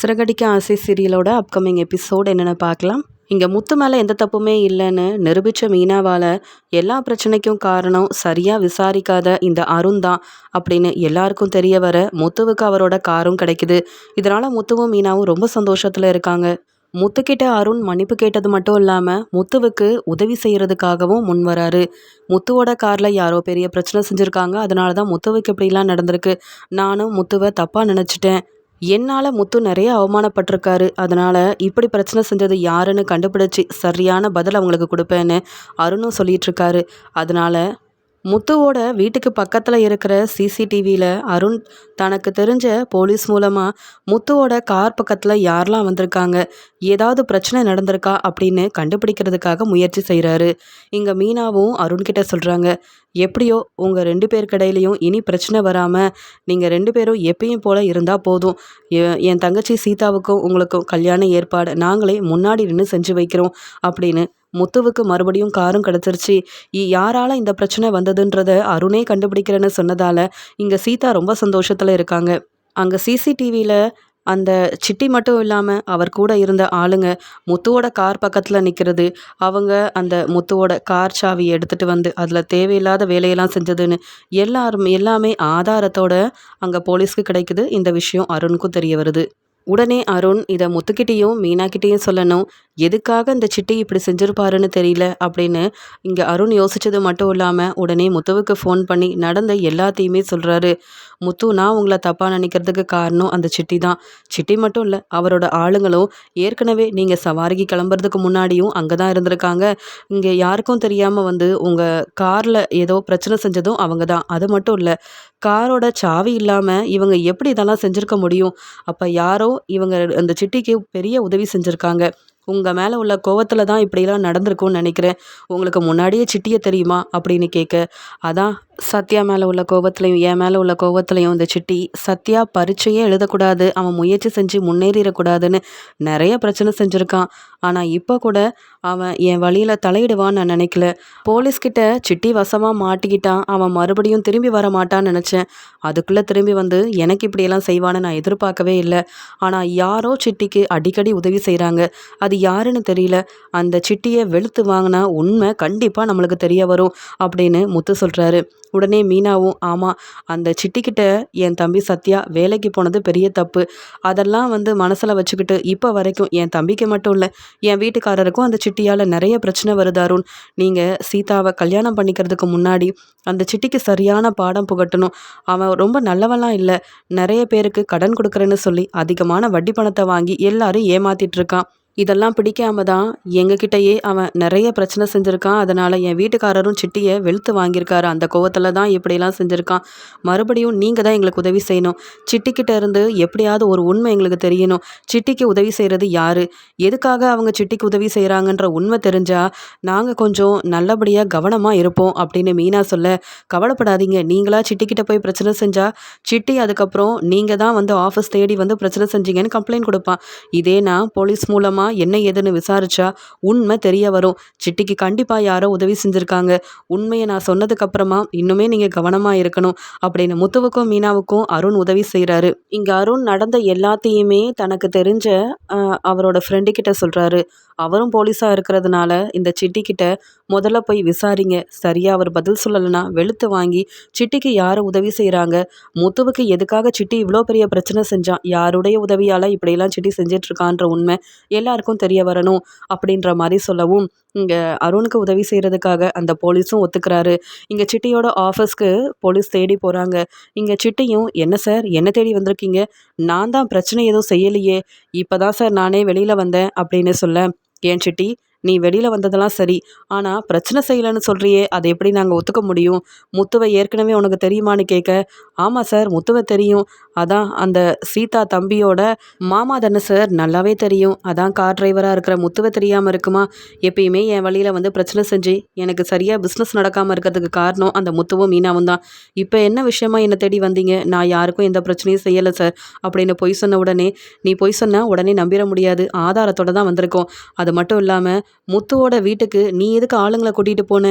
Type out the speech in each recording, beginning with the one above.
சிறகடிக்க ஆசை சீரியலோட upcoming episode என்னென்னு பார்க்கலாம். இங்கே முத்து மேலே எந்த தப்புமே இல்லைன்னு நிரூபித்த மீனாவால் எல்லா பிரச்சனைக்கும் காரணம் சரியாக விசாரிக்காத இந்த அருண் தான் அப்படின்னு எல்லாருக்கும் தெரிய வர முத்துவுக்கு அவரோட காரும் கிடைக்குது. இதனால் முத்துவும் மீனாவும் ரொம்ப சந்தோஷத்தில் இருக்காங்க. முத்துக்கிட்ட அருண் மன்னிப்பு கேட்டது மட்டும் இல்லாமல் முத்துவுக்கு உதவி செய்கிறதுக்காகவும் முன் வராரு. முத்துவோட காரில் யாரோ பெரிய பிரச்சனை செஞ்சுருக்காங்க. அதனால தான் முத்துவுக்கு இப்படிலாம் நடந்திருக்கு. நானும் முத்துவை தப்பாக நினச்சிட்டேன். என்னால் முத்து நிறைய அவமானப்பட்டிருக்காரு. அதனால் இப்படி பிரச்சனை செஞ்சது யாருன்னு கண்டுபிடிச்சி சரியான பதில் அவங்களுக்கு கொடுப்பேன்னு அருணும் சொல்லிகிட்ருக்காரு அதனால் முத்துவோட வீட்டுக்கு பக்கத்தில் இருக்கிற சிசிடிவியில் அருண் தனக்கு தெரிஞ்ச போலீஸ் மூலமாக முத்துவோட கார் பக்கத்தில் யாரெல்லாம் வந்திருக்காங்க ஏதாவது பிரச்சனை நடந்திருக்கா அப்படின்னு கண்டுபிடிக்கிறதுக்காக முயற்சி செய்கிறாரு இங்கே மீனாவும் அருண்கிட்ட சொல்கிறாங்க எப்படியோ உங்கள் ரெண்டு பேருக்கிடையிலையும் இனி பிரச்சனை வராமல் நீங்கள் ரெண்டு பேரும் எப்பயும் போல் இருந்தால் போதும். என் தங்கச்சி சீதாவுக்கும் உங்களுக்கும் கல்யாண ஏற்பாடு நாங்களே முன்னாடி நின்று செஞ்சு வைக்கிறோம் அப்படின்னு முத்துவுக்கு மறுபடியும் காரும் கிடச்சிருச்சு. யாரால் இந்த பிரச்சனை வந்ததுன்றத அருணே கண்டுபிடிக்கிறேன்னு சொன்னதால் இங்கே சீதா ரொம்ப சந்தோஷத்தில் இருக்காங்க. அங்கே சிசிடிவியில் அந்த சிட்டி மட்டும் இல்லாமல் அவர் கூட இருந்த ஆளுங்க முத்துவோட கார் பக்கத்தில் நிற்கிறது அவங்க அந்த முத்துவோட கார் சாவி எடுத்துகிட்டு வந்து அதில் தேவையில்லாத வேலையெல்லாம் செஞ்சதுன்னு எல்லாரும் எல்லாமே ஆதாரத்தோட அங்கே போலீஸ்க்கு கிடைக்குது. இந்த விஷயம் அருணுக்கும் தெரிய வருது. உடனே அருண் இதை முத்துக்கிட்டேயும் மீனாக்கிட்டேயும் சொல்லணும். எதுக்காக இந்த சிட்டி இப்படி செஞ்சுருப்பாருன்னு தெரியல அப்படின்னு இங்கே அருண் யோசித்தது மட்டும் இல்லாமல் உடனே முத்துவுக்கு ஃபோன் பண்ணி நடந்த எல்லாத்தையுமே சொல்கிறாரு முத்து நான் உங்களை தப்பாக நினைக்கிறதுக்கு காரணம் அந்த சிட்டி தான். சிட்டி மட்டும் இல்லை அவரோட ஆளுங்களும். ஏற்கனவே நீங்கள் சவாரிக்கு கிளம்புறதுக்கு முன்னாடியும் அங்கே தான் இருந்திருக்காங்க. இங்கே யாருக்கும் தெரியாமல் வந்து உங்கள் காரில் ஏதோ பிரச்சனை செஞ்சதும் அவங்க தான். அது மட்டும் இல்லை காரோட சாவி இல்லாமல் இவங்க எப்படி இதெல்லாம் செஞ்சுருக்க முடியும்? அப்போ யாரோ இவங்க அந்த சிட்டிக்கு பெரிய உதவி செஞ்சுருக்காங்க. உங்கள் மேலே உள்ள கோவத்தில் தான் இப்படிலாம் நடந்திருக்கும்னு நினைக்கிறேன். உங்களுக்கு முன்னாடியே சிட்டியை தெரியுமா? அப்படின்னு கேட்க அதான் சத்யா மேலே உள்ள கோபத்துலையும் என் மேலே உள்ள கோபத்துலையும் இந்த சிட்டி சத்யா பரீட்சையே எழுதக்கூடாது. அவன் முயற்சி செஞ்சு முன்னேறிடக்கூடாதுன்னு நிறைய பிரச்சனை செஞ்சுருக்கான். ஆனால் இப்போ கூட அவன் என் வழியில் தலையிடுவான்னு நான் நினைக்கல. போலீஸ்கிட்ட சிட்டி வசமாக மாட்டிக்கிட்டான். அவன் மறுபடியும் திரும்பி வர மாட்டான்னு நினச்சேன். அதுக்குள்ளே திரும்பி வந்து எனக்கு இப்படியெல்லாம் செய்வான்னு நான் எதிர்பார்க்கவே இல்லை. ஆனால் யாரோ சிட்டிக்கு அடிக்கடி உதவி செய்கிறாங்க அது யாருன்னு தெரியல. அந்த சிட்டியை வெளுத்து வாங்கினா உண்மை கண்டிப்பாக நம்மளுக்கு தெரிய வரும் அப்படின்னு முத்து சொல்கிறாரு உடனே மீனாவும் ஆமாம் அந்த சிட்டிக்கிட்ட என் தம்பி சத்யா வேலைக்கு போனது பெரிய தப்பு. அதெல்லாம் வந்து மனசில் வச்சுக்கிட்டு இப்போ வரைக்கும் என் தம்பிக்கு மட்டும் இல்லை என் வீட்டுக்காரருக்கும் அந்த சிட்டியால் நிறைய பிரச்சனை வருது அருண். நீங்கள் சீதாவை கல்யாணம் பண்ணிக்கிறதுக்கு முன்னாடி அந்த சிட்டிக்கு சரியான பாடம் புகட்டணும். அவன் ரொம்ப நல்லவெல்லாம் இல்லை. நிறைய பேருக்கு கடன் கொடுக்குறேன்னு சொல்லி அதிகமான வட்டி பணத்தை வாங்கி எல்லாரும் ஏமாத்திட்டு இருக்கான். இதெல்லாம் பிடிக்காம தான் எங்ககிட்டயே அவன் நிறைய பிரச்சனை செஞ்சுருக்கான். அதனால் என் வீட்டுக்காரரும் சிட்டியை வெளுத்து வாங்கியிருக்காரு. அந்த கோவத்தில் தான் இப்படிலாம் செஞ்சுருக்கான். மறுபடியும் நீங்கள் தான் எங்களுக்கு உதவி செய்யணும். சிட்டிக்கிட்ட இருந்து எப்படியாவது ஒரு உண்மை எங்களுக்கு தெரியணும். சிட்டிக்கு உதவி செய்கிறது யார்? எதுக்காக அவங்க சிட்டிக்கு உதவி செய்கிறாங்கன்ற உண்மை தெரிஞ்சால் நாங்கள் கொஞ்சம் நல்லபடியாக கவனமாக இருப்போம் அப்படின்னு மீனா சொல்ல கவலைப்படாதீங்க. நீங்களா சிட்டிக்கிட்ட போய் பிரச்சனை செஞ்சால் சிட்டி அதுக்கப்புறம் நீங்கள் தான் வந்து ஆஃபீஸ் தேடி வந்து பிரச்சனை செஞ்சீங்கன்னு கம்ப்ளைண்ட் கொடுப்பான். இதே நான் போலீஸ் மூலமாக என்ன ஏதுன்னு விசாரிச்சா உண்மை தெரிய வரும். சிட்டிக்கு கண்டிப்பாக யாரோ உதவி செஞ்சுருக்காங்க. உண்மையை நான் சொன்னதுக்கப்புறமா இன்னுமே நீங்கள் கவனமாக இருக்கணும் அப்படின்னு முத்துவுக்கும் மீனாவுக்கும் அருண் உதவி செய்கிறாரு இங்கே அருண் நடந்த எல்லாத்தையுமே தனக்கு தெரிஞ்ச அவரோட ஃப்ரெண்டு கிட்ட சொல்கிறாரு அவரும் போலீஸாக இருக்கிறதுனால இந்த சிட்டிக்கிட்ட முதல்ல போய் விசாரிங்க. சரியாக அவர் பதில் சொல்லலைன்னா வெளுத்து வாங்கி சிட்டிக்கு யார் உதவி செய்கிறாங்க முத்துவுக்கு எதுக்காக சிட்டி இவ்வளோ பெரிய பிரச்சனை செஞ்சான்? யாருடைய உதவியால் இப்படியெல்லாம் சிட்டி செஞ்சிட்ருக்கான்ற உண்மை எல்லாருக்கும் தெரிய வரணும் அப்படின்ற மாதிரி சொல்லவும் இங்கே அருணுக்கு உதவி செய்கிறதுக்காக அந்த போலீஸும் ஒத்துக்கிறாரு. இங்கே சிட்டியோட ஆஃபீஸ்க்கு போலீஸ் தேடி போகிறாங்க இங்கே சிட்டியும் என்ன சார்? என்ன தேடி வந்திருக்கீங்க? நான் தான் பிரச்சனை எதுவும் செய்யலையே. இப்போ தான் சார் நானே வெளியில் வந்தேன் அப்படின்னு சொல்ல ஏன் சிட்டி நீ வெளியில் வந்ததெல்லாம் சரி. ஆனால் பிரச்சனை செய்யலைன்னு சொல்கிறியே அதை எப்படி நாங்கள் ஒத்துக்க முடியும்? முத்துவை ஏற்கனவே உனக்கு தெரியுமான்னு கேட்க ஆமாம் சார் முத்துவை தெரியும். அதான் அந்த சீதா தம்பியோட மாமா தானே சார் நல்லாவே தெரியும். அதான் கார் டிரைவராக இருக்கிற முத்துவை தெரியாமல் இருக்குமா? எப்பயுமே என் வழியில் வந்து பிரச்சனை செஞ்சு எனக்கு சரியாக பிஸ்னஸ் நடக்காமல் இருக்கிறதுக்கு காரணம் அந்த முத்துவும் மீனாவும் தான். இப்போ என்ன விஷயமா என்னை தேடி வந்தீங்க? நான் யாருக்கும் எந்த பிரச்சனையும் செய்யலை சார் அப்படின்னு பொய் சொன்ன உடனே நீ பொய் சொன்னால் உடனே நம்பிட முடியாது. ஆதாரத்தோடு தான் வந்திருக்கோம். அது மட்டும் இல்லாமல் முத்துவோட வீட்டுக்கு நீ எதுக்கு ஆளுங்களை கூட்டிகிட்டு போன?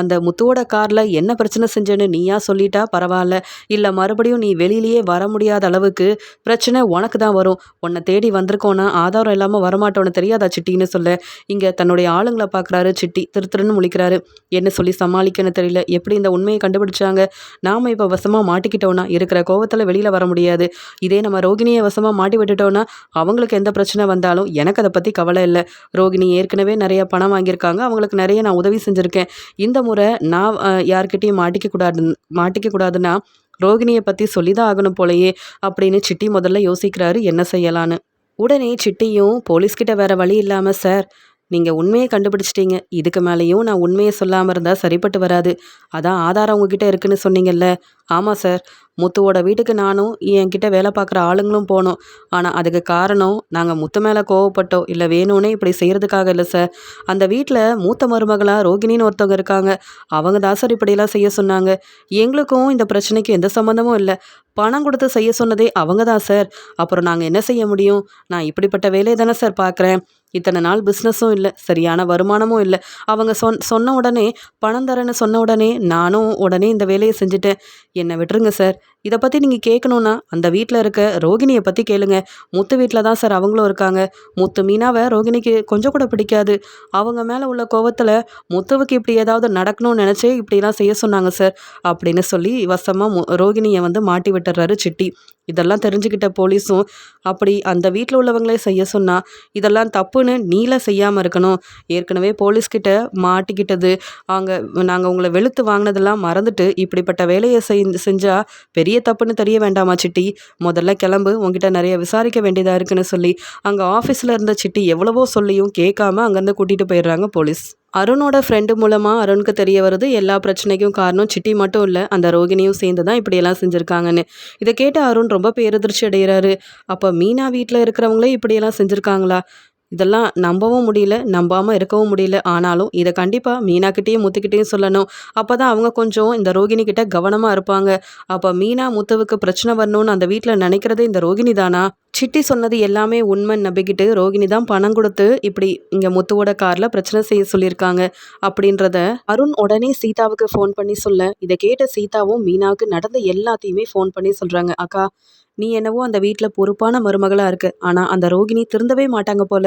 அந்த முத்துவோட காரில் என்ன பிரச்சனை செஞ்சேன்னு நீயா சொல்லிட்டா பரவாயில்ல. இல்லை மறுபடியும் நீ வெளியிலேயே வர முடியாத அளவுக்கு பிரச்சனை உனக்கு தான் வரும். உன்னை தேடி வந்திருக்கோன்னா ஆதாரம் இல்லாமல் வரமாட்டோன்னு தெரியாதா சிட்டின்னு சொல்ல. இங்கே தன்னுடைய ஆளுங்களை பார்க்குறாரு சிட்டி திரு திருன்னு முழிக்கிறாரு. என்ன சொல்லி சமாளிக்கன்னு தெரியல. எப்படி இந்த உண்மையை கண்டுபிடிச்சாங்க? நாம் இப்போ வசமாக மாட்டிக்கிட்டோன்னா இருக்கிற கோவத்தில் வெளியில் வர முடியாது. இதே நம்ம ரோகிணியை வசமாக மாட்டி விட்டுட்டோன்னா அவங்களுக்கு எந்த பிரச்சனை வந்தாலும் எனக்கு அதை பற்றி கவலை இல்லை. ரோகிணி ஏற்கனவே நிறைய பணம் வாங்கியிருக்காங்க. அவங்களுக்கு நிறைய நான் உதவி செஞ்சுருக்கேன். இந்த முறை நான் யார்கிட்டையும் மாட்டிக்க கூடாது மாட்டிக்க கூடாதுன்னா ரோகிணியை பற்றி சொல்லி தான் ஆகணும் போலயே அப்படின்னு சிட்டி முதல்ல யோசிக்கிறாரு என்ன செய்யலான்னு. உடனே சிட்டியும் போலீஸ்கிட்ட வேற வழி இல்லாமல் சார் நீங்கள் உண்மையை கண்டுபிடிச்சிட்டீங்க. இதுக்கு மேலேயும் நான் உண்மையை சொல்லாமல் இருந்தால் சரிப்பட்டு வராது. அதான் ஆதாரம் உங்ககிட்ட இருக்குன்னு சொன்னீங்கல்ல. ஆமாம் சார். முத்துவோட வீட்டுக்கு நானும் என்கிட்ட வேலை பார்க்குற ஆளுங்களும் போனோம். ஆனால் அதுக்கு காரணம் நாங்கள் முத்து மேலே கோவப்பட்டோம். இல்லை வேணும்னே இப்படி செய்கிறதுக்காக இல்லை சார். அந்த வீட்டில் மூத்த மருமகளாக ரோகிணின்னு ஒருத்தவங்க இருக்காங்க. அவங்க தான் சார் இப்படியெல்லாம் செய்ய சொன்னாங்க. எங்களுக்கும் இந்த பிரச்சனைக்கும் எந்த சம்மந்தமும் இல்லை. பணம் கொடுத்து செய்ய சொன்னதே அவங்க தான் சார். அப்புறம் நாங்கள் என்ன செய்ய முடியும்? நான் இப்படிப்பட்ட வேலையை தானே சார் பார்க்குறேன். இத்தனை நாள் பிஸ்னஸும் இல்லை சரியான வருமானமும் இல்லை. அவங்க சொன் சொன்ன உடனே பணம் தரேன்னு சொன்ன உடனே நானும் உடனே இந்த வேலையை செஞ்சுட்டேன். என்னை விட்டுருங்க சார் இதை பற்றி நீங்கள் கேட்கணுன்னா அந்த வீட்டில் இருக்க ரோகிணியை பற்றி கேளுங்க. முத்து வீட்டில் தான் சார் அவங்களும் இருக்காங்க. முத்து மீனாவை ரோகிணிக்கு கொஞ்சம் கூட பிடிக்காது. அவங்க மேலே உள்ள கோவத்தில் முத்துவுக்கு இப்படி ஏதாவது நடக்கணும்னு நினச்சே இப்படிலாம் செய்ய சொன்னாங்க சார். அப்படின்னு சொல்லி வசமாக மு ரோகிணியை வந்து மாட்டி விட்டுறாரு சிட்டி. இதெல்லாம் தெரிஞ்சுக்கிட்ட போலீஸும் அப்படி அந்த வீட்டில் உள்ளவங்களே செய்ய சொன்னால் இதெல்லாம் தப்புன்னு நீல செய்யாமல் இருக்கணும். ஏற்கனவே போலீஸ்கிட்ட மாட்டிக்கிட்டது. அவங்க நாங்கள் உங்களை வெளுத்து வாங்கினதெல்லாம் மறந்துட்டு இப்படிப்பட்ட வேலையை செய் செஞ்சால் பெரிய தப்புன்னு தெரிய வேண்டாமா சிட்டி? முதல்ல கிளம்பு உங்ககிட்ட நிறைய விசாரிக்க வேண்டியதாக இருக்குன்னு சொல்லி அங்கே ஆஃபீஸில் இருந்த சிட்டி எவ்வளவோ சொல்லியும் கேட்காம அங்கேருந்து கூட்டிகிட்டு போயிடுறாங்க போலீஸ். அருணோட ஃப்ரெண்டு மூலமாக அருணுக்கு தெரிய வருது எல்லா பிரச்சனைக்கும் காரணம் சிட்டி மட்டும் இல்லை அந்த ரோகிணியும் சேர்ந்து தான் இப்படியெல்லாம் செஞ்சுருக்காங்கன்னு. இதை கேட்டு அருண் ரொம்ப பேரதிர்ச்சி அடைகிறாரு அப்போ மீனா வீட்டில் இருக்கிறவங்களே இப்படியெல்லாம் செஞ்சுருக்காங்களா? இதெல்லாம் நம்பவும் முடியல நம்பாமல் இருக்கவும் முடியல. ஆனாலும் இதை கண்டிப்பாக மீனாக்கிட்டேயும் முத்துக்கிட்டேயும் சொல்லணும். அப்போ தான் அவங்க கொஞ்சம் இந்த ரோகிணி கிட்ட கவனமாக இருப்பாங்க. அப்போ மீனா முத்துவுக்கு பிரச்சனை வரணும்னு அந்த வீட்டில் நினைக்கிறதே இந்த ரோகிணி தானா? சிட்டி சொன்னது எல்லாமே உண்மைன்னு நம்பிக்கிட்டு ரோகிணி தான் பணம் கொடுத்து இப்படி இங்கே முத்துவோட காரில் பிரச்சனை செய்ய சொல்லியிருக்காங்க அப்படின்றத அருண் உடனே சீதாவுக்கு ஃபோன் பண்ணி சொல்ல. இதை கேட்ட சீதாவும் மீனாவுக்கு நடந்த எல்லாத்தையுமே ஃபோன் பண்ணி சொல்கிறாங்க அக்கா நீ என்னவோ அந்த வீட்டில் பொறுப்பான மருமகளாக இருக்கு. ஆனால் அந்த ரோகிணி திருந்தவே மாட்டாங்க போல.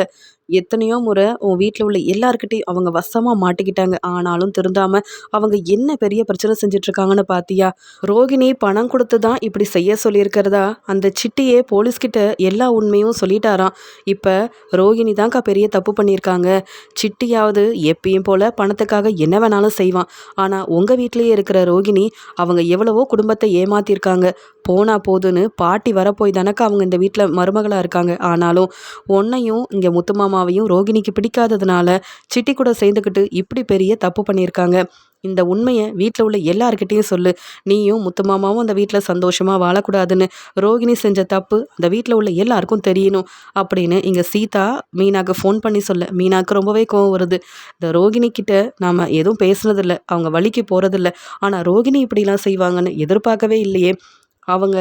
எத்தனையோ முறை உன் வீட்டில் உள்ள எல்லாருக்கிட்டையும் அவங்க வசமாக மாட்டிக்கிட்டாங்க. ஆனாலும் திருந்தாமல் அவங்க என்ன பெரிய பிரச்சனை செஞ்சிட்ருக்காங்கன்னு பார்த்தியா ரோகிணி பணம் கொடுத்து தான் இப்படி செய்ய சொல்லியிருக்கிறதா? அந்த சிட்டியே போலீஸ்கிட்ட எல்லா உண்மையும் சொல்லிட்டாராம். இப்போ ரோகிணி தான்க்கா பெரிய தப்பு பண்ணியிருக்காங்க. சிட்டியாவது எப்பயும் போல பணத்துக்காக என்ன வேணாலும் செய்வான். ஆனால் உங்கள் வீட்டிலேயே இருக்கிற ரோகிணி அவங்க எவ்வளவோ குடும்பத்தை ஏமாத்தியிருக்காங்க. போனா போதுன்னு பாட்டு பாட்டி வரப்போய் தானக்கா அவங்க இந்த வீட்டில் மருமகளாக இருக்காங்க. ஆனாலும் உன்னையும் இங்கே முத்துமாமாவையும் ரோகிணிக்கு பிடிக்காததுனால சிட்டி கூட சேர்ந்துக்கிட்டு இப்படி பெரிய தப்பு பண்ணியிருக்காங்க. இந்த உண்மையை வீட்டில் உள்ள எல்லார்கிட்டேயும் சொல்லு. நீயும் முத்துமாமாவும் அந்த வீட்டில் சந்தோஷமாக வாழக்கூடாதுன்னு ரோகிணி செஞ்ச தப்பு அந்த வீட்டில் உள்ள எல்லாருக்கும் தெரியணும் அப்படின்னு இங்கே சீதா மீனாக்கு ஃபோன் பண்ணி சொல்ல. மீனாக்கு ரொம்பவே கோவம் வருது. இந்த ரோகிணிக்கிட்ட நாம் எதுவும் பேசுனதில்ல. அவங்க வழிக்கு போகிறதில்ல ஆனால் ரோகிணி இப்படிலாம் செய்வாங்கன்னு எதிர்பார்க்கவே இல்லையே. அவங்க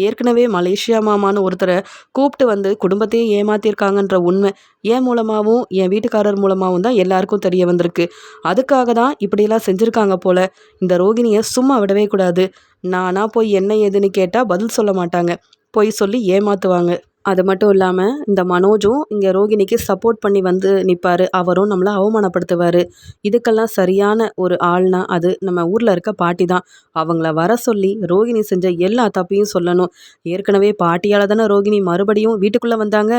ஏற்கனவே மலேசியா மாமான்னு ஒருத்தரை கூப்பிட்டு வந்து குடும்பத்தையே ஏமாத்திருக்காங்கன்ற உண்மை என் மூலமாகவும் என் வீட்டுக்காரர் மூலமாகவும் தான் எல்லாருக்கும் தெரிய வந்திருக்கு. அதுக்காக தான் இப்படியெல்லாம் செஞ்சுருக்காங்க போல. இந்த ரோகிணியை சும்மா விடவே கூடாது. நானா போய் என்ன ஏதுன்னு கேட்டால் பதில் சொல்ல மாட்டாங்க. பொய் சொல்லி ஏமாத்துவாங்க. அது மட்டும் இல்லாமல் இந்த மனோஜும் இங்கே ரோகிணிக்கு சப்போர்ட் பண்ணி வந்து நிற்பார் அவரும் நம்மளை அவமானப்படுத்துவார். இதுக்கெல்லாம் சரியான ஒரு ஆள்னா அது நம்ம ஊரில் இருக்க பாட்டி தான். அவங்கள வர சொல்லி ரோகிணி செஞ்ச எல்லா தப்பையும் சொல்லணும். ஏற்கனவே பாட்டியால் தானே ரோகிணி மறுபடியும் வீட்டுக்குள்ளே வந்தாங்க.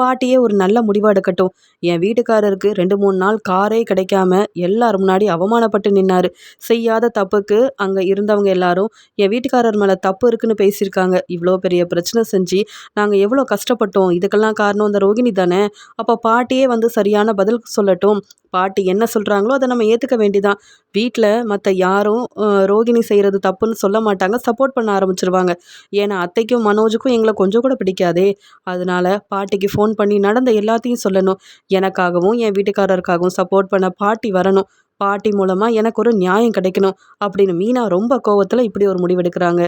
பாட்டியே ஒரு நல்ல முடிவாக எடுக்கட்டும் என் வீட்டுக்காரருக்கு ரெண்டு மூணு நாள் காரே கிடைக்காம எல்லார் முன்னாடி அவமானப்பட்டு நின்னாரு. செய்யாத தப்புக்கு அங்கே இருந்தவங்க எல்லாரும் என் வீட்டுக்காரர் மேலே தப்பு இருக்குன்னு பேசியிருக்காங்க. இவ்வளோ பெரிய பிரச்சனை செஞ்சு நாங்கள் எவ்வளோ கஷ்டப்பட்டோம். இதுக்கெல்லாம் காரணம் இந்த ரோகிணி தானே? அப்போ பாட்டியே வந்து சரியான பதில் சொல்லட்டும். பாட்டி என்ன சொல்கிறாங்களோ அதை நம்ம ஏற்றுக்க வேண்டிதான். வீட்டில் மற்ற யாரும் ரோகிணி செய்கிறது தப்புன்னு சொல்ல மாட்டாங்க. சப்போர்ட் பண்ண ஆரம்பிச்சிருவாங்க. ஏன்னா அத்தைக்கும் மனோஜுக்கும் எங்களை கொஞ்சம் கூட பிடிக்காதே. அதனால பாட்டிக்கு ஃபோன் ஃபோன் பண்ணி நடந்த எல்லாத்தையும் சொல்லணும். எனக்காகவும் என் வீட்டுக்காரருக்காகவும் சப்போர்ட் பண்ண பாட்டி வரணும். பாட்டி மூலமாக எனக்கு ஒரு நியாயம் கிடைக்கணும் அப்படின்னு மீனா ரொம்ப கோவத்தில் இப்படி ஒரு முடிவெடுக்கிறாங்க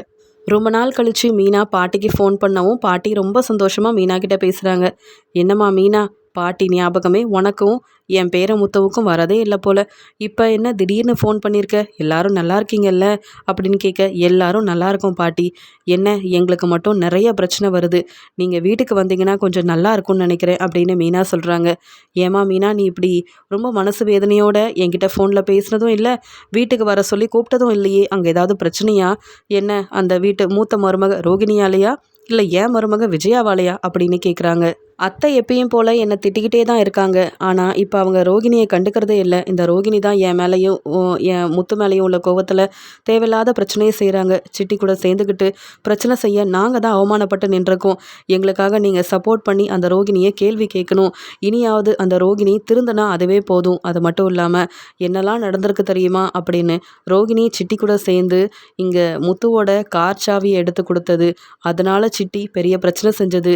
ரொம்ப நாள் கழிச்சு மீனா பாட்டிக்கு ஃபோன் பண்ணவும் பாட்டி ரொம்ப சந்தோஷமாக மீனா கிட்டே பேசுகிறாங்க என்னம்மா மீனா பாட்டி ஞாபகமே உனக்கும் என் பேரை முத்தவுக்கும் வரதே இல்லை போல. இப்போ என்ன திடீர்னு ஃபோன் பண்ணியிருக்க எல்லாரும் நல்லா இருக்கீங்கல்ல? அப்படின்னு கேட்க எல்லாரும் நல்லா இருக்கும் பாட்டி. என்ன எங்களுக்கு மட்டும் நிறைய பிரச்சனை வருது. நீங்கள் வீட்டுக்கு வந்தீங்கன்னா கொஞ்சம் நல்லா இருக்கும்னு நினைக்கிறேன் அப்படின்னு மீனா சொல்கிறாங்க ஏமா மீனா நீ இப்படி ரொம்ப மனசு வேதனையோட என்கிட்ட ஃபோனில் பேசுனதும் இல்லை வீட்டுக்கு வர சொல்லி கூப்பிட்டதும் இல்லையே அங்கே ஏதாவது பிரச்சனையா? என்ன அந்த வீட்டு மூத்த மருமக ரோகிணியாலையா? இல்லை ஏன் மருமக விஜயாவாலையா? அப்படின்னு கேட்குறாங்க அத்தை எப்பயும் போல் என்னை திட்டிக்கிட்டே தான் இருக்காங்க. ஆனால் இப்போ அவங்க ரோகிணியை கண்டுக்கிறதே இல்லை. இந்த ரோகிணி தான் என் மேலேயும் என் முத்து மேலேயும் உள்ள கோவத்தில் தேவையில்லாத பிரச்சனையை செய்கிறாங்க சிட்டி கூட சேர்ந்துக்கிட்டு பிரச்சனை செய்ய நாங்கள் தான் அவமானப்பட்டு நின்றுருக்கோம். எங்களுக்காக நீங்கள் சப்போர்ட் பண்ணி அந்த ரோகிணியை கேள்வி கேட்கணும். இனியாவது அந்த ரோகிணி திருந்தனா அதுவே போதும். அது மட்டும் இல்லாமல் என்னெல்லாம் நடந்திருக்கு தெரியுமா? அப்படின்னு ரோகிணி சிட்டி கூட சேர்ந்து இங்கே முத்துவோட கார் சாவியை எடுத்து கொடுத்தது. அதனால் சிட்டி பெரிய பிரச்சனை செஞ்சது.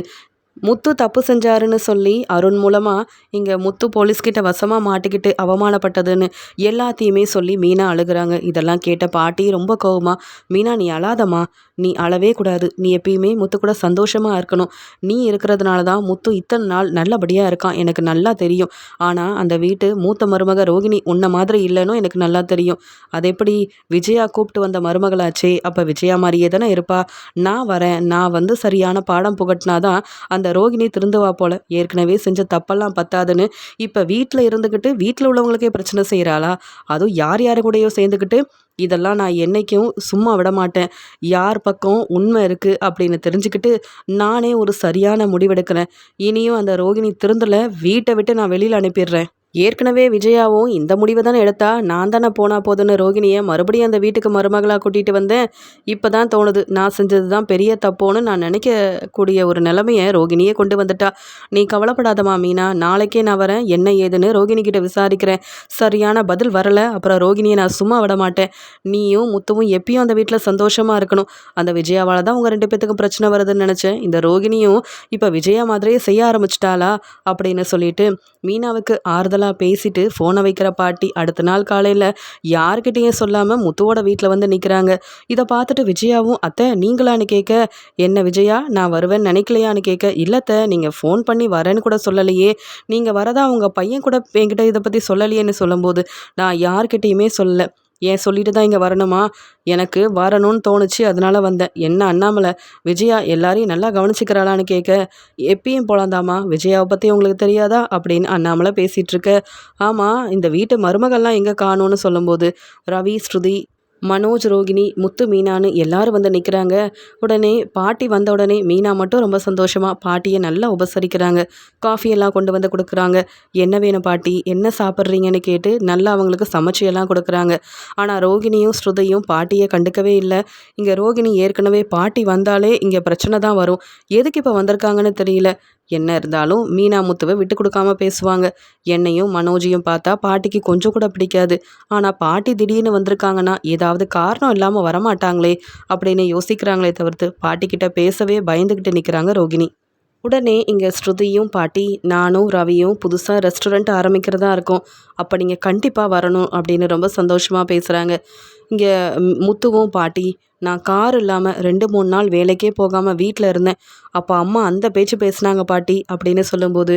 முத்து தப்பு செஞ்சாருன்னு சொல்லி அருண் மூலமாக இங்கே முத்து போலீஸ்கிட்ட வசமாக மாட்டிக்கிட்டு அவமானப்பட்டதுன்னு எல்லாத்தையுமே சொல்லி மீனா அழுகிறாங்க. இதெல்லாம் கேட்ட பாட்டி ரொம்ப கோவமா மீனா நீ அழாதம்மா. நீ அழவே கூடாது. நீ எப்பயுமே முத்து கூட சந்தோஷமாக இருக்கணும். நீ இருக்கிறதுனால தான் முத்து இத்தனை நாள் நல்லபடியாக இருக்கான். எனக்கு நல்லா தெரியும். ஆனால் அந்த வீட்டு மூத்த மருமக ரோகிணி உன்ன மாதிரி இல்லைன்னு எனக்கு நல்லா தெரியும். அது எப்படி விஜயா கூப்பிட்டு வந்த மருமகளாச்சே? அப்போ விஜயா மாதிரியே தானே இருப்பா. நான் வரேன். நான் வந்து சரியான பாடம் புகட்டினா தான் அந்த ரோகிணி திருந்துவா போல. ஏற்கனவே செஞ்ச தப்பெல்லாம் பத்தாதுன்னு இப்போ வீட்டில் இருந்துக்கிட்டு வீட்டில் உள்ளவங்களுக்கே பிரச்சனை செய்கிறாளா அதுவும் யார் யார் கூடயோ சேர்ந்துக்கிட்டு இதெல்லாம் நான் என்றைக்கும் சும்மா விட மாட்டேன். யார் பக்கம் உண்மை இருக்குது அப்படின்னு தெரிஞ்சுக்கிட்டு நானே ஒரு சரியான முடிவெடுக்கிறேன். இனியும் அந்த ரோகிணி திருந்தலை வீட்டை விட்டு நான் வெளியில் அனுப்பிடுறேன். ஏற்கனவே விஜயாவும் இந்த முடிவை தானே எடுத்தா நான் தானே போனா போதுன்னு ரோகிணியை மறுபடியும் அந்த வீட்டுக்கு மருமகளாக கூட்டிகிட்டு வந்தேன். இப்போ தான் தோணுது. நான் செஞ்சது தான் பெரிய தப்போன்னு நான் நினைக்கக்கூடிய ஒரு நிலைமையை ரோகிணியே கொண்டு வந்துட்டா. நீ கவலைப்படாதமா மீனா நாளைக்கே நான் வரேன். என்ன ஏதுன்னு ரோகிணி கிட்ட விசாரிக்கிறேன். சரியான பதில் வரலை. அப்புறம் ரோகிணியை நான் சும்மா விட மாட்டேன். நீயும் முத்துவும் எப்பயும் அந்த வீட்டில் சந்தோஷமாக இருக்கணும். அந்த விஜயாவால் தான் உங்கள் ரெண்டு பேத்துக்கும் பிரச்சனை வருதுன்னு நினச்சேன். இந்த ரோகிணியும் இப்போ விஜயா மாதிரியே செய்ய ஆரம்பிச்சிட்டாளா அப்படின்னு சொல்லிட்டு மீனாவுக்கு ஆறுதல் ஆறுதலாக பேசிட்டு ஃபோனை வைக்கிற பாட்டி அடுத்த நாள் காலையில் யார்கிட்டையும் சொல்லாமல் முத்துவோட வீட்டில் வந்து நிற்கிறாங்க இதை பார்த்துட்டு விஜயாவும் அத்தை நீங்களான்னு கேட்க என்ன விஜயா நான் வருவேன்னு நினைக்கலையான்னு கேட்க இல்லத்த நீங்கள் ஃபோன் பண்ணி வரேன்னு கூட சொல்லலையே. நீங்கள் வரதா உங்கள் பையன் கூட என்கிட்ட இதை பற்றி சொல்லலையேன்னு சொல்லும்போது நான் யார்கிட்டையுமே சொல்லலை. ஏன் சொல்லிட்டு தான் இங்கே வரணுமா? எனக்கு வரணும்னு தோணுச்சு அதனால வந்தேன். என்ன அண்ணாமலை? விஜயா எல்லாரையும் நல்லா கவனிச்சிக்கிறாளான்னு கேட்க எப்பயும் போலாந்தாமா விஜயாவை பற்றி உங்களுக்கு தெரியாதா? அப்படின்னு அண்ணாமலை பேசிகிட்ருக்க ஆமாம் இந்த வீட்டு மருமகள்லாம் எங்கே காணும்னு சொல்லும்போது ரவி ஸ்ருதி மனோஜ் ரோகிணி முத்து மீனான்னு எல்லாரும் வந்து நிற்கிறாங்க உடனே பாட்டி வந்த உடனே மீனா மட்டும் ரொம்ப சந்தோஷமாக பாட்டியை நல்லா உபசரிக்கிறாங்க. காஃபி எல்லாம் கொண்டு வந்து கொடுக்குறாங்க. என்ன வேணும் பாட்டி? என்ன சாப்பிட்றீங்கன்னு கேட்டு நல்லா அவங்களுக்கு சமைச்சியெல்லாம் கொடுக்குறாங்க. ஆனால் ரோகிணியும் ஸ்ருதையும் பாட்டியை கண்டுக்கவே இல்லை. இங்கே ரோகிணி ஏற்கனவே பாட்டி வந்தாலே இங்கே பிரச்சனை தான் வரும். எதுக்கு இப்போ வந்திருக்காங்கன்னு தெரியல. என்ன இருந்தாலும் மீனா முத்துவை விட்டு கொடுக்காம பேசுவாங்க. என்னையும் மனோஜையும் பார்த்தா பாட்டிக்கு கொஞ்சம் கூட பிடிக்காது. ஆனால் பாட்டி திடீர்னு வந்திருக்காங்கன்னா ஏதாவது காரணம் இல்லாமல் வரமாட்டாங்களே அப்படின்னு யோசிக்கிறாங்களே தவிர்த்து பாட்டிக்கிட்ட பேசவே பயந்துக்கிட்டு நிற்கிறாங்க ரோகிணி. உடனே இங்கே ஸ்ருதியும் பாட்டி நானும் ரவியும் புதுசாக ரெஸ்டாரண்ட் ஆரம்பிக்கிறதா இருக்கோம். அப்போ நீங்கள் கண்டிப்பாக வரணும் அப்படின்னு ரொம்ப சந்தோஷமாக பேசுகிறாங்க இங்கே முத்துவும் பாட்டி நான் கார் இல்லாமல் ரெண்டு மூணு நாள் வேலைக்கே போகாமல் வீட்டில் இருந்தேன். அப்போ அம்மா அந்த பேச்சு பேசுனாங்க பாட்டி அப்படின்னு சொல்லும்போது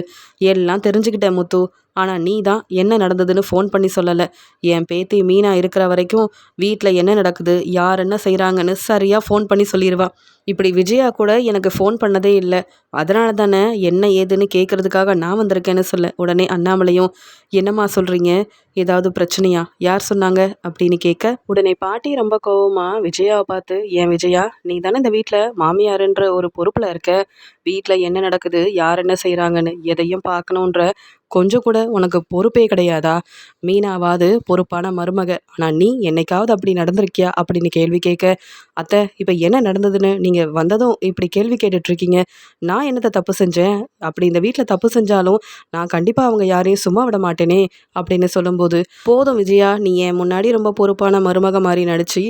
எல்லாம் தெரிஞ்சுக்கிட்டேன் முத்து. ஆனால் நீ தான் என்ன நடந்ததுன்னு ஃபோன் பண்ணி சொல்லலை. என் பேத்தி மீனா இருக்கிற வரைக்கும் வீட்டில் என்ன நடக்குது யார் என்ன செய்கிறாங்கன்னு சரியாக ஃபோன் பண்ணி சொல்லிடுவா இப்படி விஜயா கூட எனக்கு ஃபோன் பண்ணதே இல்லை. அதனால தானே என்ன ஏதுன்னு கேட்குறதுக்காக நான் வந்திருக்கேன்னு சொல்ல. உடனே அண்ணாமலையும் என்னம்மா சொல்கிறீங்க ஏதாவது பிரச்சனையா? யார் சொன்னாங்க? அப்படின்னு கேட்க உடனே பாட்டி ரொம்ப கோவமா விஜயாவை பார்த்து ஏன் விஜயா நீ தானே இந்த வீட்டில் மாமியாருன்ற ஒரு பொறுப்பில் இருக்க? வீட்டில் என்ன நடக்குது? யார் என்ன செய்கிறாங்கன்னு எதையும் பார்க்கணுன்ற கொஞ்சம் கூட உனக்கு பொறுப்பே கிடையாதா? மீனாவாது பொறுப்பான மருமக. ஆனால் நீ என்னைக்காவது அப்படி நடந்திருக்கியா? அப்படின்னு கேள்வி கேட்க அத்தை இப்போ என்ன நடந்ததுன்னு நீங்கள் வந்ததும் இப்படி கேள்வி கேட்டுட்ருக்கீங்க. நான் என்னத்தை தப்பு செஞ்சேன்? அப்படி இந்த வீட்டில் தப்பு செஞ்சாலும் நான் கண்டிப்பாக அவங்க யாரையும் சும்மா விட மாட்டேனே? அப்படின்னு சொல்லும்போது பேசும்போது போதும் விஜயா நீ என் முன்னாடி ரொம்ப பொறுப்பான மருமக மாதிரி நடிச்சு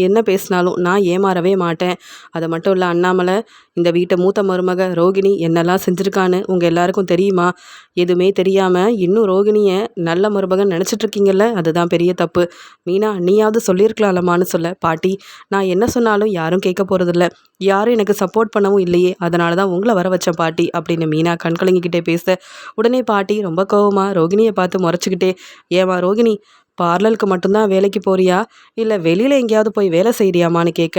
என்ன பேசினாலும் நான் ஏமாறவே மாட்டேன். அதை மட்டும் இல்லை அண்ணாமலை இந்த வீட்டை மூத்த மருமக ரோகிணி என்னெல்லாம் செஞ்சுருக்கான்னு உங்கள் எல்லாருக்கும் தெரியுமா? எதுவுமே தெரியாமல் இன்னும் ரோகிணியை நல்ல மருமகன் நினச்சிட்ருக்கீங்கல்ல அதுதான் பெரிய தப்பு. மீனா நீயாவது சொல்லியிருக்கலாம்லம்மான்னு சொல்ல பாட்டி நான் என்ன சொன்னாலும் யாரும் கேட்க போகிறதில்ல யாரும் எனக்கு சப்போர்ட் பண்ணவும் இல்லையே அதனால தான் உங்களை வர வச்ச பாட்டி அப்படின்னு மீனா கண்கலங்கிக்கிட்டே பேச உடனே பாட்டி ரொம்ப கோவமாக ரோகிணியை பார்த்து முறைச்சிக்கிட்டே ஏமா ரோகிணி பார்லருக்கு மட்டும்தான் வேலைக்கு போறியா? இல்லை வெளியில் எங்கேயாவது போய் வேலை செய்கிறியாமான்னு கேட்க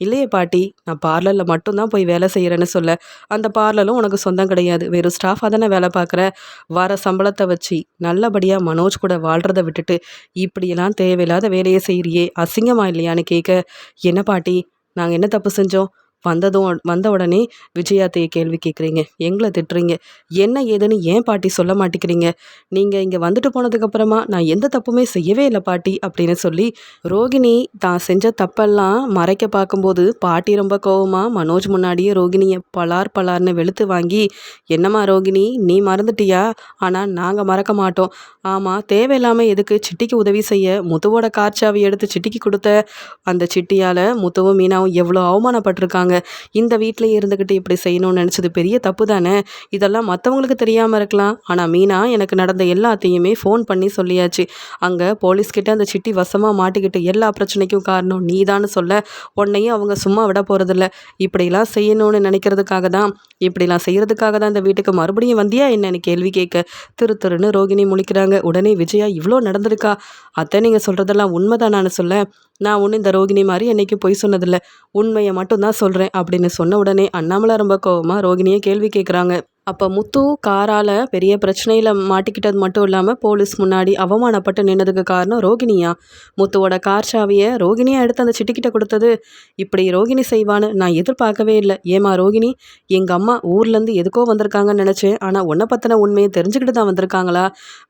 இல்லையே பாட்டி நான் பார்லரில் மட்டும்தான் போய் வேலை செய்கிறேன்னு சொல்ல. அந்த பார்லரும் உனக்கு சொந்தம் கிடையாது. வெறும் ஸ்டாஃபாக தானே வேலை பார்க்குற? வர சம்பளத்தை வச்சு நல்லபடியாக மனோஜ் கூட வாழ்கிறத விட்டுட்டு இப்படியெல்லாம் தேவையில்லாத வேலையை செய்கிறியே அசிங்கமாக இல்லையான்னு கேட்க என்ன பாட்டி நாங்கள் என்ன தப்பு செஞ்சோம்? வந்ததும் வந்த உடனே விஜயாத்தையை கேள்வி கேட்குறீங்க. எங்களை திட்டுறீங்க. என்ன ஏதுன்னு ஏன் பாட்டி சொல்ல மாட்டேங்கிறீங்க? நீங்கள் இங்கே வந்துட்டு போனதுக்கப்புறமா நான் எந்த தப்புமே செய்யவே இல்லை பாட்டி அப்படின்னு சொல்லி ரோகிணி தான் செஞ்ச தப்பெல்லாம் மறைக்க பார்க்கும்போது பாட்டி ரொம்ப கோவமாக மனோஜ் முன்னாடியே ரோகிணியை பலார் பலார்னு வெளுத்து வாங்கி என்னம்மா ரோகிணி நீ மறந்துட்டியா? ஆனால் நாங்கள் மறக்க மாட்டோம். ஆமாம் தேவையில்லாமல் எதுக்கு சிட்டிக்கு உதவி செய்ய முத்துவோட கார்ச்சாவை எடுத்து சிட்டிக்கு கொடுத்த அந்த சிட்டியால் முத்துவும் மீனாவும் எவ்வளோ அவமானப்பட்டிருக்காங்க இந்த வீட்டிலேயே இருந்துக்கிட்டு இப்படி செய்யணும்னு நினச்சது பெரிய தப்பு தானே? இதெல்லாம் மற்றவங்களுக்கு தெரியாமல் இருக்கலாம். ஆனால் மீனா எனக்கு நடந்த எல்லாத்தையுமே ஃபோன் பண்ணி சொல்லியாச்சு. அங்கே போலீஸ்கிட்ட அந்த சிட்டி வசமாக மாட்டிக்கிட்டு எல்லா பிரச்சனைக்கும் காரணம் நீ சொல்ல உன்னையும் அவங்க சும்மா விட போகிறதில்ல இப்படிலாம் செய்யணும்னு நினைக்கிறதுக்காக தான். இப்படிலாம் செய்கிறதுக்காக தான் இந்த வீட்டுக்கு மறுபடியும் வந்தியா என்னன்னு கேள்வி கேட்க திரு திருன்னு ரோகிணி முழிக்கிறாங்க. உடனே விஜயா இவ்வளோ நடந்திருக்கா? அத்தை நீங்கள் சொல்கிறதெல்லாம் உண்மைதானான்னு சொல்ல நான் ஒன்றும் இந்த ரோகிணி மாதிரி என்றைக்கும் பொய் சொன்னதில்லை. உண்மையை மட்டும் தான் சொல்கிறேன் அப்படின்னு சொன்ன உடனே அண்ணாமலை ரொம்ப கோவமாக ரோகிணியை கேள்வி கேட்குறாங்க அப்போ முத்து காரால் பெரிய பிரச்சனையில் மாட்டிக்கிட்டது மட்டும் இல்லாமல் போலீஸ் முன்னாடி அவமானப்பட்டு நின்னதுக்கு காரணம் ரோகிணியா. முத்துவோட கார் சாவியை ரோகிணியா எடுத்து அந்த சிட்டிக்கிட்ட கொடுத்தது. இப்படி ரோகிணி செய்வான்னு நான் எதிர்பார்க்கவே இல்லை. ஏமா ரோகிணி எங்கள் அம்மா ஊர்லேருந்து எதுக்கோ வந்திருக்காங்கன்னு நினச்சேன். ஆனால் உன்னை பற்றின உண்மையை தெரிஞ்சுக்கிட்டு தான் வந்திருக்காங்களா?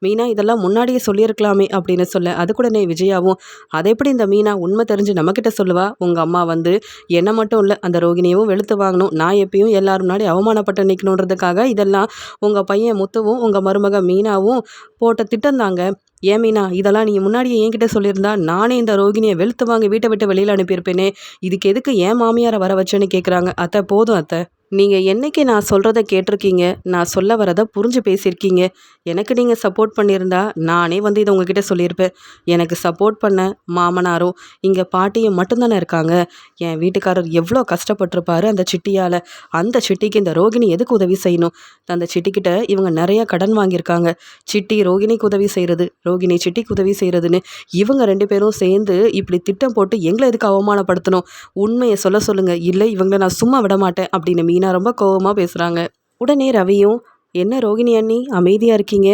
மீனா இதெல்லாம் முன்னாடியே சொல்லியிருக்கலாமே அப்படின்னு சொல்ல அது கூடனே விஜயாவும் அதை எப்படி இந்த மீனா உண்மை தெரிஞ்சு நம்மக்கிட்ட சொல்லுவா? உங்கள் அம்மா வந்து என்னை மட்டும் இல்லை அந்த ரோகிணியவும் வெளுத்து வாங்கணும். நான் எப்பயும் எல்லாரும் முன்னாடி அவமானப்பட்டு நிற்கணுன்றதுக்காக இதெல்லாம் உங்கள் பையன் முத்துவும் உங்கள் மருமக மீனாவும் போட்ட திட்டம் தாங்க. ஏன் மீனா இதெல்லாம் நீங்கள் முன்னாடியே என்கிட்ட சொல்லியிருந்தா நானே இந்த ரோகிணியை வெளுத்து வாங்க வீட்டை விட்டு வெளியில் அனுப்பியிருப்பேனே. இதுக்கு எதுக்கு ஏன் மாமியாரை வர வச்சேன்னு கேட்குறாங்க அத்தை போதும் அத்தை. நீங்கள் என்னைக்கு நான் சொல்கிறத கேட்டிருக்கீங்க நான் சொல்ல வரதை புரிஞ்சு பேசியிருக்கீங்க. எனக்கு நீங்கள் சப்போர்ட் பண்ணியிருந்தா நானே வந்து இதை உங்ககிட்ட சொல்லியிருப்பேன். எனக்கு சப்போர்ட் பண்ண மாமனாரோ இங்கே பாட்டியும் மட்டும்தானே இருக்காங்க. என் வீட்டுக்காரர் எவ்வளோ கஷ்டப்பட்டிருப்பாரு அந்த சிட்டியால். அந்த சிட்டிக்கு இந்த ரோகிணி எதுக்கு உதவி செய்யணும்? அந்த சிட்டிக்கிட்ட இவங்க நிறைய கடன் வாங்கியிருக்காங்க. சிட்டி ரோகிணிக்கு உதவி செய்கிறது ரோகிணி சிட்டிக்கு உதவி செய்கிறதுன்னு இவங்க ரெண்டு பேரும் சேர்ந்து இப்படி திட்டம் போட்டு எங்களை எதுக்கு அவமானப்படுத்தணும்? உண்மையை சொல்ல சொல்லுங்கள் இல்லை இவங்களை நான் சும்மா விட மாட்டேன் அப்படின்னு மீன் ரொம்ப கோபமாக பேசுகிறாங்க உடனே ரவியும் என்ன ரோகிணி அண்ணி அமைதியாக இருக்கீங்க?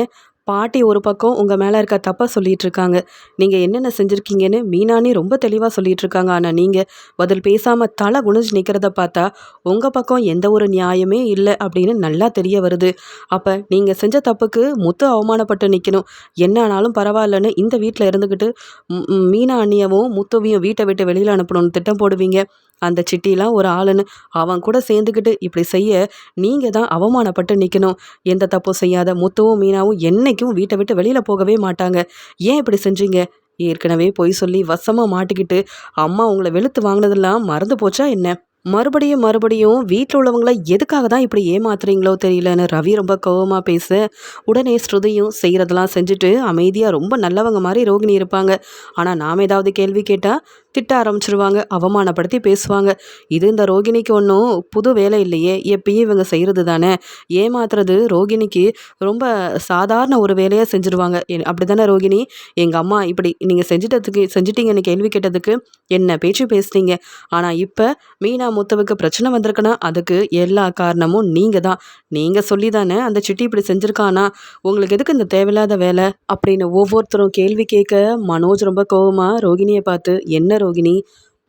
பாட்டி ஒரு பக்கம் உங்கள் மேலே இருக்க தப்பாக சொல்லிகிட்டு இருக்காங்க. நீங்கள் என்னென்ன செஞ்சுருக்கீங்கன்னு மீனானி ரொம்ப தெளிவாக சொல்லிகிட்டு இருக்காங்க. ஆனால் நீங்கள் பதில் பேசாமல் தலை குனிஞ்சு நிற்கிறத பார்த்தா உங்கள் பக்கம் எந்த ஒரு நியாயமே இல்லை அப்படின்னு நல்லா தெரிய வருது. அப்போ நீங்கள் செஞ்ச தப்புக்கு முத்து அவமானப்பட்டு நிற்கணும் என்ன ஆனாலும் பரவாயில்லன்னு இந்த வீட்டில் இருந்துக்கிட்டு மீனா அண்ணியவும் முத்துவையும் வீட்டை விட்டு வெளியில் அனுப்பணும்னு திட்டம் போடுவீங்க. அந்த சிட்டிலாம் ஒரு ஆளுன்னு அவன் கூட சேர்ந்துக்கிட்டு இப்படி செய்ய நீங்கள் தான் அவமானப்பட்டு நிற்கணும் எந்த தப்பும் செய்யாத முத்துவும் மீனாவும் என்றைக்கும் வீட்டை விட்டு வெளியில் போகவே மாட்டாங்க. ஏன் இப்படி செஞ்சீங்க? ஏற்கனவே பொய் சொல்லி வசமாக மாட்டிக்கிட்டு அம்மா உங்களை வெளுத்து வாங்கினதெல்லாம் மறந்து போச்சா என்ன? மறுபடியும் மறுபடியும் வீட்டில் உள்ளவங்கள எதுக்காக தான் இப்படி ஏமாத்துறீங்களோ தெரியலன்னு ரவி ரொம்ப கோவமாக பேச உடனே ஸ்ருதியும் செய்கிறதெல்லாம் செஞ்சுட்டு அமைதியாக ரொம்ப நல்லவங்க மாதிரி ரோகிணி இருப்பாங்க. ஆனால் நாம் ஏதாவது கேள்வி கேட்டால் திட்ட ஆரம்பிச்சிருவாங்க அவமானப்படுத்தி பேசுவாங்க. இது இந்த ரோகிணிக்கு ஒன்றும் புது வேலை இல்லையே எப்பயும் இவங்க செய்கிறது தானே? ஏமாத்துறது ரோகிணிக்கு ரொம்ப சாதாரண ஒரு வேலையாக செஞ்சுருவாங்க. அப்படி தானே ரோகிணி? எங்கள் அம்மா இப்படி நீங்கள் செஞ்சிட்டதுக்கு செஞ்சிட்டீங்கன்னு கேள்வி கேட்டதுக்கு என்ன பேச்சு பேசுனீங்க? ஆனால் இப்போ மீனா முத்தவுக்கு பிரச்சனை வந்திருக்குன்னா அதுக்கு எல்லா காரணமும் நீங்கள் தான். நீங்கள் சொல்லி தானே அந்த சிட்டி இப்படி செஞ்சுருக்கானா? உங்களுக்கு எதுக்கு இந்த தேவையில்லாத வேலை? அப்படின்னு ஒவ்வொருத்தரும் கேள்வி கேட்க மனோஜ் ரொம்ப கோவமாக ரோகிணியை பார்த்து என்ன ரோகிணி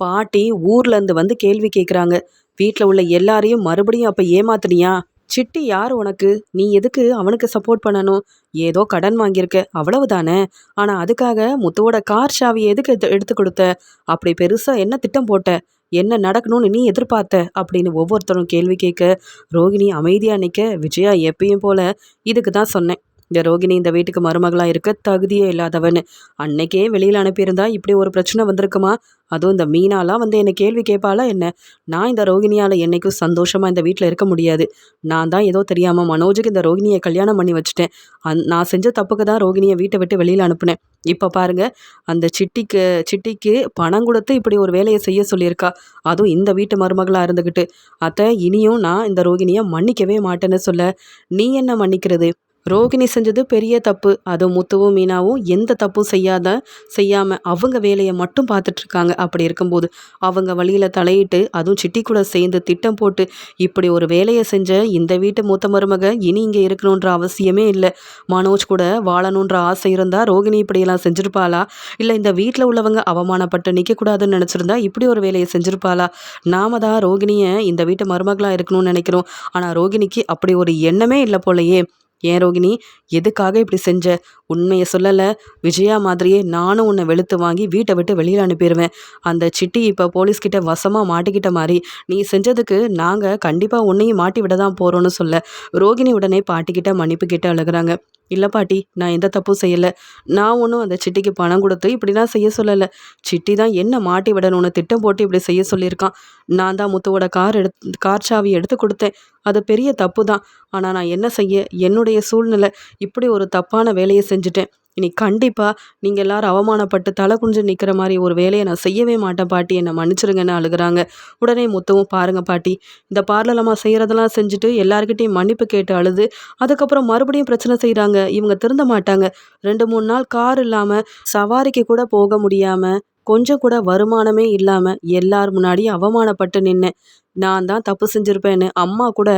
பாட்டி ஊர்லேருந்து வந்து கேள்வி கேட்குறாங்க வீட்டில் உள்ள எல்லாரையும் மறுபடியும் அப்போ ஏமாத்துனியா? சிட்டி யார் உனக்கு? நீ எதுக்கு அவனுக்கு சப்போர்ட் பண்ணணும்? ஏதோ கடன் வாங்கியிருக்க அவ்வளவுதானே? ஆனால் அதுக்காக முத்துவோட கார் சாவி எதுக்கு எடுத்து எடுத்து கொடுத்த? அப்படி பெருசாக என்ன திட்டம் போட்ட? என்ன நடக்கணும்னு நீ எதிர்பார்த்த? அப்படின்னு ஒவ்வொருத்தரும் கேள்வி கேட்க ரோகிணி அமைதியாக நிற்க விஜயா எப்பயும் போல இதுக்கு தான் சொன்னேன். இந்த ரோகிணி இந்த வீட்டுக்கு மருமகளாக இருக்க தகுதியே இல்லாதவன். அன்னைக்கே வெளியில் அனுப்பியிருந்தா இப்படி ஒரு பிரச்சனை வந்திருக்குமா? அதுவும் இந்த மீனாலாம் வந்து என்னை கேள்வி கேட்பாளா என்ன? நான் இந்த ரோகிணியால் என்னைக்கும் சந்தோஷமாக இந்த வீட்டில் இருக்க முடியாது. நான் தான் ஏதோ தெரியாமல் மனோஜுக்கு இந்த ரோகிணியை கல்யாணம் பண்ணி வச்சுட்டேன். அந் நான் செஞ்ச தப்புக்கு தான் ரோகிணியை வீட்டை விட்டு வெளியில் அனுப்புனேன். இப்போ பாருங்க அந்த சிட்டிக்கு சிட்டிக்கு பணம் கொடுத்து இப்படி ஒரு வேலையை செய்ய சொல்லியிருக்கா. அதுவும் இந்த வீட்டு மருமகளாக இருந்துக்கிட்டு அத்தை இனியும் நான் இந்த ரோகிணியை மன்னிக்கவே மாட்டேன்னு சொல்ல நீ என்ன மன்னிக்கிறது? ரோகிணி செஞ்சது பெரிய தப்பு. அதுவும் முத்துவும் மீனாவும் எந்த தப்பும் செய்யாத செய்யாமல் அவங்க வேலையை மட்டும் பார்த்துட்ருக்காங்க. அப்படி இருக்கும்போது அவங்க வழியில் தலையிட்டு அதுவும் சிட்டி கூட சேர்ந்து திட்டம் போட்டு இப்படி ஒரு வேலையை செஞ்ச இந்த வீட்டு மூத்த மருமக இனி இங்கே இருக்கணுன்ற அவசியமே இல்லை. மனோஜ் கூட வாழணுன்ற ஆசை இருந்தால் ரோகிணி இப்படியெல்லாம் செஞ்சுருப்பாளா? இல்லை இந்த வீட்டில் உள்ளவங்க அவமானப்பட்டு நிற்கக்கூடாதுன்னு நினச்சிருந்தா இப்படி ஒரு வேலையை செஞ்சுருப்பாளா? நாம தான் ரோகிணியை இந்த வீட்டு மருமகளாக இருக்கணும்னு நினைக்கிறோம். ஆனால் ரோகிணிக்கு அப்படி ஒரு எண்ணமே இல்லை போலையே. ஏன் ரோகிணி எதுக்காக இப்படி செஞ்ச? உண்மையை சொல்லலை. விஜயா மாதிரியே நானும் உன்னை வெளுத்து வாங்கி வீட்டை விட்டு வெளியில் அனுப்பிடுவேன் அந்த சிட்டி இப்போ போலீஸ்கிட்ட வசமாக மாட்டிக்கிட்ட மாதிரி நீ செஞ்சதுக்கு நாங்கள் கண்டிப்பாக உன்னையும் மாட்டி விட தான் போகிறோன்னு சொல்ல. ரோகிணி உடனே பாட்டிக்கிட்ட மன்னிப்பு கிட்ட அழுகுறாங்க. இல்லை பாட்டி நான் எந்த தப்பும் செய்யலை. நான் ஒன்றும் அந்த சிட்டிக்கு பணம் கொடுத்து இப்படிலாம் செய்ய சொல்லலை. சிட்டி தான் என்ன மாட்டி விடணும்னு திட்டம் போட்டு இப்படி செய்ய சொல்லியிருக்கான். நான் தான் முத்துவோட கார் எடுத்து கார் சாவி எடுத்து கொடுத்தேன். அது பெரிய தப்பு தான் ஆனால் நான் என்ன செய்ய? என்னுடைய சூழ்நிலை. இப்படி ஒரு தப்பான வேலையை செஞ்சுட்டேன். இனி கண்டிப்பாக நீங்கள் எல்லாரும் அவமானப்பட்டு தலை குஞ்சு நிற்கிற மாதிரி ஒரு வேலையை நான் செய்யவே மாட்டேன் பாட்டி. என்னை மன்னிச்சிருங்கன்னு அழுகுறாங்க. உடனே மொத்தமும் பாருங்கள் பாட்டி. இந்த பார்லலமாக செய்கிறதெல்லாம் செஞ்சுட்டு எல்லாருக்கிட்டையும் மன்னிப்பு கேட்டு அழுது அதுக்கப்புறம் மறுபடியும் பிரச்சனை செய்கிறாங்க இவங்க திருந்த மாட்டாங்க. ரெண்டு மூணு நாள் கார் இல்லாமல் சவாரிக்கு கூட போக முடியாமல் கொஞ்சம் கூட வருமானமே இல்லாமல் எல்லார் முன்னாடியும் அவமானப்பட்டு நின்னேன் நான் தான் தப்பு செஞ்சுருப்பேன்னு அம்மா கூட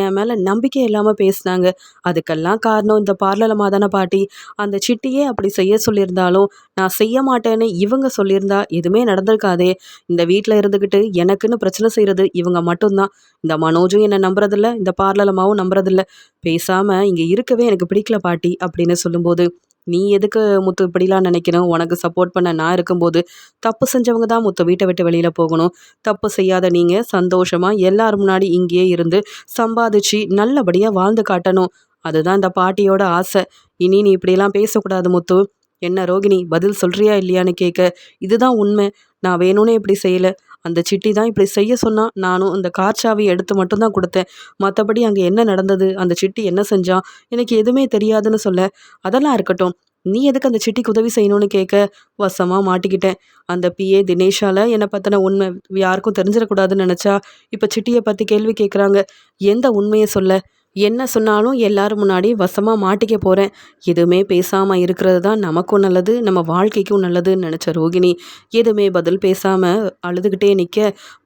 என் மேலே நம்பிக்கை இல்லாமல் பேசினாங்க. அதுக்கெல்லாம் காரணம் இந்த பார்லலமா தானே பாட்டி. அந்த சிட்டியே அப்படி செய்ய சொல்லியிருந்தாலும் நான் செய்ய மாட்டேன்னு இவங்க சொல்லியிருந்தா எதுவுமே நடந்திருக்காதே. இந்த வீட்டில் இருந்துக்கிட்டு எனக்குன்னு பிரச்சனை செய்கிறது இவங்க மட்டும்தான். இந்த மனோஜும் என்னை நம்புறதில்ல இந்த பார்லலமாவும் நம்புறதில்ல. பேசாமல் இங்கே இருக்கவே எனக்கு பிடிக்கல பாட்டி அப்படின்னு சொல்லும்போது நீ எதுக்கு முத்து இப்படிலாம் நினைக்கணும்? உனக்கு சப்போர்ட் பண்ண நான் இருக்கும்போது தப்பு செஞ்சவங்க தான் முத்து. வீட்டை விட்டு வெளியில் போகணும். தப்பு செய்யாத நீங்கள் சந்தோஷமாக எல்லார் முன்னாடி இங்கேயே இருந்து சம்பாதிச்சு நல்லபடியாக வாழ்ந்து காட்டணும். அதுதான் இந்த பாட்டியோட ஆசை. இனி நீ இப்படியெல்லாம் பேசக்கூடாது முத்து. என்ன ரோகிணி பதில் சொல்கிறியா இல்லையான்னு கேட்க இதுதான் உண்மை. நான் வேணும்னே இப்படி செய்யலை. அந்த சிட்டி தான் இப்படி செய்ய சொன்னால் நானும் அந்த கார் சாவியை எடுத்து மட்டும்தான் கொடுத்தேன். மற்றபடி அங்கே என்ன நடந்தது? அந்த சிட்டி என்ன செஞ்சான் எனக்கு எதுவுமே தெரியாதுன்னு சொல்ல. அதெல்லாம் இருக்கட்டும். நீ எதுக்கு அந்த சிட்டிக்கு உதவி செய்யணும்னு கேட்க? வசமாக மாட்டிக்கிட்டேன். அந்த பிஏ தினேஷால் என்னை பற்றின உண்மை யாருக்கும் தெரிஞ்சிடக்கூடாதுன்னு நினச்சா இப்போ சிட்டியை பற்றி கேள்வி கேட்குறாங்க எந்த உண்மையை சொல்ல? என்ன சொன்னாலும் எல்லாரும் முன்னாடி வசமாக மாட்டிக்க போகிறேன் எதுவுமே பேசாமல் இருக்கிறது தான் நமக்கும் நல்லது நம்ம வாழ்க்கைக்கும் நல்லதுன்னு நினச்ச ரோகிணி. எதுவுமே பதில் பேசாமல் அழுதுகிட்டே நிற்க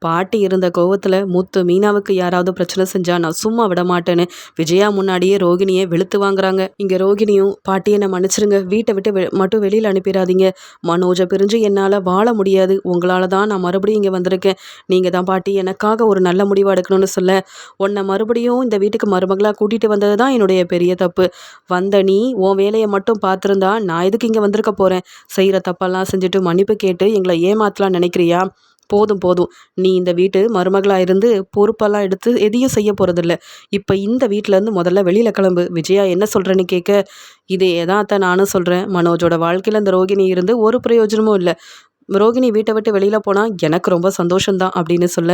பாட்டி இருந்த கோவத்தில் முத்து மீனாவுக்கு யாராவது பிரச்சனை செஞ்சால் நான் சும்மா விட மாட்டேன்னு விஜயா முன்னாடியே ரோகிணியை வெளுத்து வாங்குறாங்க. இங்கே ரோகிணியும் பாட்டியை நான் மன்னிச்சிருங்க. வீட்டை விட்டு வெ மட்டும் வெளியில் அனுப்பிடாதீங்க. மனோஜை பிரிஞ்சு என்னால் வாழ முடியாது. உங்களால் தான் நான் மறுபடியும் இங்கே வந்திருக்கேன். நீங்கள் தான் பாட்டி எனக்காக ஒரு நல்ல முடிவு எடுக்கணும்னு சொல்ல. உன்னை மறுபடியும் இந்த வீட்டுக்கு மறுபடியும் மகளாக கூட்டிகிட்டு வந்தது தான் என்னுடைய பெரிய தப்பு. வந்த நீ உன் வேலையை மட்டும் பார்த்துருந்தா நான் எதுக்கு இங்கே வந்திருக்க போகிறேன் செய்கிற தப்பெல்லாம் செஞ்சுட்டு மன்னிப்பு கேட்டு எங்களை ஏமாத்தலாம் நினைக்கிறியா? போதும் போதும். நீ இந்த வீட்டு மருமகளாக இருந்து பொறுப்பெல்லாம் எடுத்து எதையும் செய்ய போகிறதில்ல இப்போ இந்த வீட்டிலேருந்து முதல்ல வெளியில் கிளம்பு. விஜயா என்ன சொல்கிறேன்னு கேட்க இதே தான் நானும் சொல்கிறேன் மனோஜோட வாழ்க்கையில் இந்த ரோகிணி இருந்து ஒரு பிரயோஜனமும் இல்லை. ரோகிணி வீட்டை விட்டு வெளியில் போனால் எனக்கு ரொம்ப சந்தோஷம்தான் அப்படின்னு சொல்ல.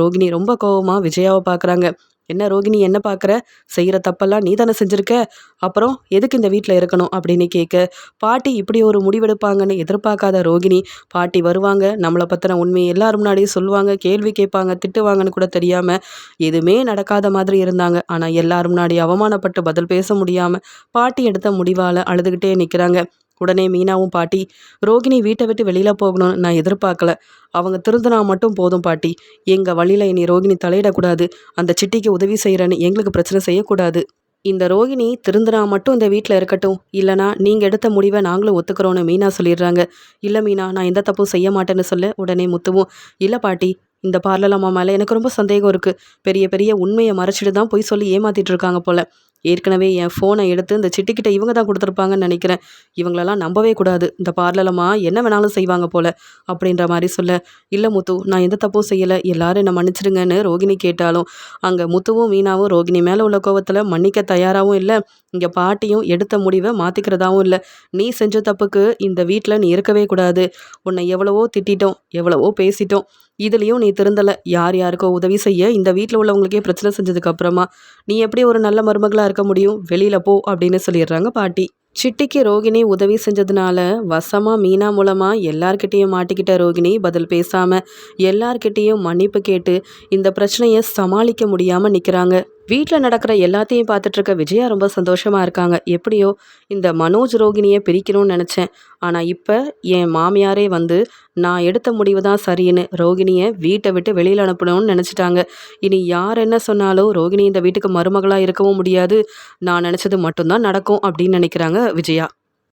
ரோகிணி ரொம்ப கோவமாக விஜயாவை பார்க்குறாங்க என்ன ரோகிணி என்ன பார்க்குற செய்கிற தப்பெல்லாம் நீ தானே செஞ்சுருக்க? அப்புறம் எதுக்கு இந்த வீட்டில் இருக்கணும்? அப்படின்னு கேட்க பாட்டி இப்படி ஒரு முடிவெடுப்பாங்கன்னு எதிர்பார்க்காத ரோகிணி. பாட்டி வருவாங்க நம்மளை பற்றின உண்மையை எல்லாரும் முன்னாடியும் சொல்லுவாங்க கேள்வி கேட்பாங்க திட்டுவாங்கன்னு கூட தெரியாமல் எதுவுமே நடக்காத மாதிரி இருந்தாங்க. ஆனால் எல்லாரும் முன்னாடி அவமானப்பட்டு பதில் பேச முடியாமல் பாட்டி எடுத்த முடிவால் அழுதுகிட்டே நிற்கிறாங்க உடனே மீனாவும் பாட்டி ரோகிணி வீட்டை விட்டு வெளியில் போகணும்னு நான் எதிர்பார்க்கல. அவங்க திருந்தினா மட்டும் போதும் பாட்டி. எங்கள் வழியில் இனி ரோகிணி தலையிடக்கூடாது. அந்த சிட்டிக்கு உதவி செய்கிறேன்னு எங்களுக்கு பிரச்சனை செய்யக்கூடாது. இந்த ரோகிணி திருந்தினா மட்டும் இந்த வீட்டில் இருக்கட்டும். இல்லைனா நீங்கள் எடுத்த முடிவை நாங்களும் ஒத்துக்கிறோன்னு மீனா சொல்லிடுறாங்க. இல்லை மீனா நான் எந்த தப்பும் செய்ய மாட்டேன்னு சொல்ல உடனே முத்துவும். இல்லை பாட்டி. இந்த பார்லர் அம்மா மேலே எனக்கு ரொம்ப சந்தேகம் இருக்குது பெரிய பெரிய உண்மையை மறைச்சிட்டு தான் போய் சொல்லி ஏமாத்திட்டு இருக்காங்க போல். ஏற்கனவே என் ஃபோனை எடுத்து இந்த சிட்டிக்கிட்ட இவங்க தான் கொடுத்துருப்பாங்கன்னு நினைக்கிறேன். இவங்களெல்லாம் நம்பவே கூடாது. இந்த பார்லலம்மா என்ன வேணாலும் செய்வாங்க போல அப்படின்ற மாதிரி சொல்ல இல்லை முத்து நான் எந்த தப்பும் செய்யலை. எல்லாரும் என்னை மன்னிச்சிடுங்கன்னு ரோகிணி கேட்டாலும். அங்கே முத்துவும் மீனாவும் ரோகிணி மேலே உள்ள கோவத்தில் மன்னிக்க தயாராகவும் இல்லை. இங்கே பாட்டியும் எடுத்த முடிவை மாற்றிக்கிறதாவும் இல்லை. நீ செஞ்ச தப்புக்கு இந்த வீட்டில் நீ இருக்கவே கூடாது. உன்னை எவ்வளவோ திட்டிட்டோம் எவ்வளவோ பேசிட்டோம். இதுலேயும் நீ திருந்தலை. யார் யாருக்கோ உதவி செய்ய இந்த வீட்டில் உள்ளவங்களுக்கே பிரச்சனை செஞ்சதுக்கு அப்புறமா நீ எப்படி ஒரு நல்ல மருமகளாக இருக்க முடியும்? வெளியில் போ அப்படின்னு சொல்லிடுறாங்க பாட்டி. சிட்டிக்கு ரோகிணி உதவி செஞ்சதுனால வசமாக மீனா மூலமாக எல்லார்கிட்டேயும் மாட்டிக்கிட்ட ரோகிணி பதில் பேசாமல் எல்லார்கிட்டேயும் மன்னிப்பு கேட்டு இந்த பிரச்சனையை சமாளிக்க முடியாமல் நிற்கிறாங்க வீட்டில் நடக்கிற எல்லாத்தையும் பார்த்துட்டு இருக்க விஜயா ரொம்ப சந்தோஷமாக இருக்காங்க. எப்படியோ இந்த மனோஜ் ரோகிணியை பிரிக்கணும்னு நினச்சேன். ஆனால் இப்போ என் மாமியாரே வந்து நான் எடுத்த முடிவு தான் சரின்னு ரோகிணியை வீட்டை விட்டு வெளியில் அனுப்பணும்னு நினச்சிட்டாங்க. இனி யார் என்ன சொன்னாலும் ரோகிணி இந்த வீட்டுக்கு மருமகளாக இருக்கவும் முடியாது. நான் நினச்சது மட்டும்தான் நடக்கும் அப்படின்னு நினைக்கிறாங்க விஜயா.